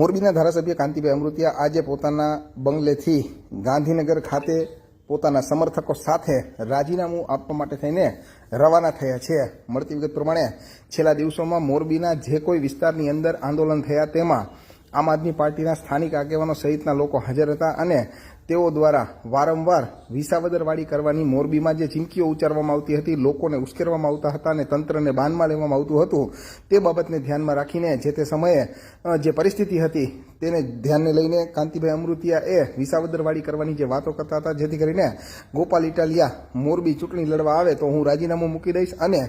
મોરબીના ધારાસભ્ય કાંતિભાઈ અમૃતિયા આજે પોતાના બંગલેથી ગાંધીનગર ખાતે પોતાના સમર્થકો સાથે રાજીનામું આપવા માટે થઈને રવાના થયા છે. મળતી વિગત પ્રમાણે છેલ્લા દિવસોમાં મોરબીના જે કોઈ વિસ્તારની અંદર આંદોલન થયા તેમાં આમ આદમી પાર્ટીના સ્થાનિક આગેવાનો સહિતના લોકો હાજર હતા અને તેઓ દ્વારા વારંવાર વિસાવદરવાડી કરવાની મોરબીમાં જે ચીમકીઓ ઉચ્ચારવામાં આવતી હતી, લોકોને ઉશ્કેરવામાં આવતા હતા અને તંત્રને બાનમાં લેવામાં આવતું હતું, તે બાબતને ધ્યાનમાં રાખીને જે તે સમયે જે પરિસ્થિતિ હતી તેને ધ્યાનને લઈને કાંતિભાઈ અમૃતિયા એ વિસાવદરવાડી કરવાની જે વાતો કરતા હતા, જેથી કરીને ગોપાલ ઇટાલિયા મોરબી ચૂંટણી લડવા આવે તો હું રાજીનામું મૂકી દઈશ અને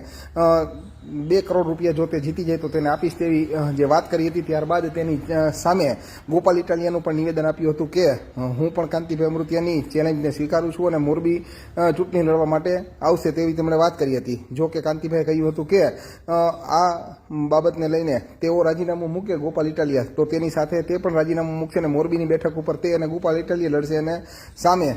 બે કરોડ રૂપિયા જો તે જીતી જાય તો તેને આપીશ તેવી જે વાત કરી હતી, ત્યારબાદ તેની સામે ગોપાલ ઇટાલિયાનું પણ નિવેદન આપ્યું હતું કે હું પણ કાંતિભાઈ અમૃતિયાની ચેલેન્જને સ્વીકારું છું અને મોરબી ચૂંટણી લડવા માટે આવશે તેવી તેમણે વાત કરી હતી. જો કે કાંતિભાઈએ કહ્યું હતું કે આ બાબતને લઈને તેઓ રાજીનામું મૂકે ગોપાલ ઇટાલિયા. તો તેની સાથે તે પણ રાજીનામું મૂકશે અને મોરબીની બેઠક ઉપર તે અને ગોપાલ ઇટાલિયા લડશે અને સામે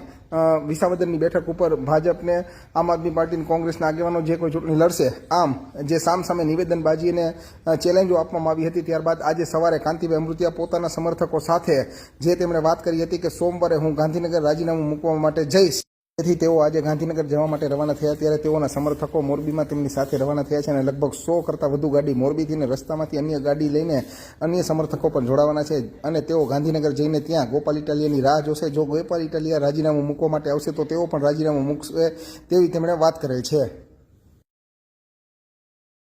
વિસાવદરની બેઠક ઉપર ભાજપને આમ આદમી પાર્ટીની કોંગ્રેસના આગેવાનો જે કોઈ ચૂંટણી લડશે આમ જે સામસામે સામે અને અ, ચેલેન્જો આપવામાં આવી હતી ત્યારબાદ આજે સવારે કાંતિભાઈ અમૃતિયા પોતાના સમર્થકો સાથે જે તેમણે વાત કરી હતી કે સોમવારે હું ગાંધીનગર રાજીનામું મૂકવા માટે જઈશ. તેથી તેઓ આજે ગાંધીનગર જવા માટે રવાના થયા. ત્યારે તેઓના સમર્થકો મોરબીમાં તેમની સાથે રવાના થયા છે અને લગભગ સો કરતાં વધુ ગાડી મોરબીથીને રસ્તામાંથી અન્ય ગાડી લઈને અન્ય સમર્થકો પણ જોડાવાના છે. અને તેઓ ગાંધીનગર જઈને ત્યાં ગોપાલ ઇટાલિયાની રાહ જોશે. જો ગોપાલ ઇટાલિયા રાજીનામું મૂકવા માટે આવશે, તો તેઓ પણ રાજીનામું મૂકશે તેવી તેમણે વાત કરેલ છે.